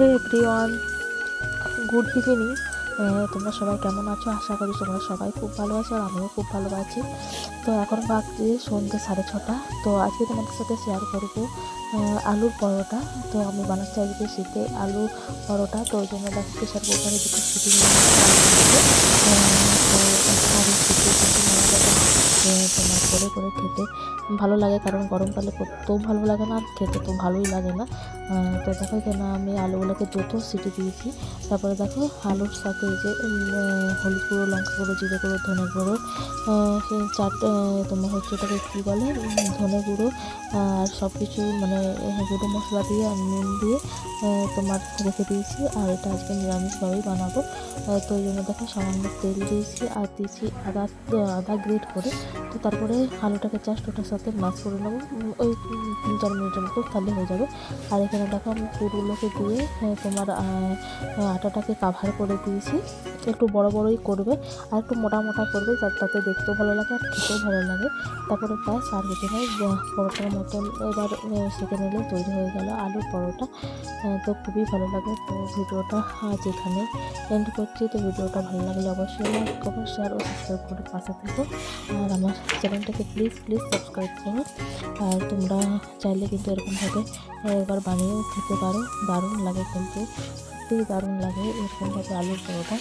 হে everyone good evening তোমরা সবাই কেমন আছো? আশা করি তোমরা সবাই খুব ভালো আছো আর আমিও খুব ভালো আছি। তো এখন বাজছে সন্ধ্যে সাড়ে ছটা। তো আজকে তোমাদের সাথে শেয়ার করব আলুর পরোটা। তো আমি বানাচ্ছি আজকে শীতে আলু পরোটা। তো ওই জন্য দেখো প্রেশার দুটো সিটি তো করে করে খেতে ভালো লাগে, কারণ গরমকালে করতেও ভালো লাগে না, আর খেতে তো ভালোই লাগে না। তো দেখো এখানে আমি আলুগুলোকে যত সিটি দিয়েছি। তারপরে দেখো আলুর সাথে যে হলুদ গুঁড়ো, লঙ্কা গুঁড়ো, জিরে গুঁড়ো, ধনে গুঁড়ো চারটে তোমার হচ্ছে ওটাকে কী বলে? ধনে গুঁড়ো, আর সব কিছু মানে গুঁড়ো মশলা দিয়ে আর নুন দিয়ে তোমার রেখে দিয়েছি, আর এটা আজকে নিরামিষভাবেই বানাবো। তো ওই জন্য দেখো সামান্য তেল দিয়েছি, আর দিয়েছি আদা আদা গ্রেট করে। তো তারপরে আলুটাকে জাস্ট ওটার সাথে মাছ করে নেব। ওই তিন চার মিনিটের মতো তাহলে হয়ে যাবে। আর এখানে দেখো আমি পুরগুলোকে দিয়ে তোমার আহ, আহ, আটাটাকে কাভার করে দিয়েছি। একটু বড় বড়ই করবে আর একটু মোটা মোটা করবে তাতে দেখতেও ভালো লাগে আর খেতেও ভালো লাগে। তারপরে প্রায় আর কিছু নয় পরোটার মতন এবার সেঁকে নিলে তৈরি হয়ে গেল আলুর পরোটা। আহ, তো খুবই ভালো লাগে। তো ভিডিওটা আজ এখানে এন্ড করছি। তো ভিডিওটা ভালো লাগলে অবশ্যই লাইক কমেন্ট শেয়ার ও সাবস্ক্রাইব করে পাশে থেকো। আর আমার চ্যানেলটাকে প্লিজ প্লিজ সাবস্ক্রাইব করো। আর তোমরা চাইলে কিন্তু এরকমভাবে একবার বানিয়েও খেতে পারো। দারুণ লাগে কিন্তু, সত্যিই দারুণ লাগে এরকমভাবে আলুর পরোটা।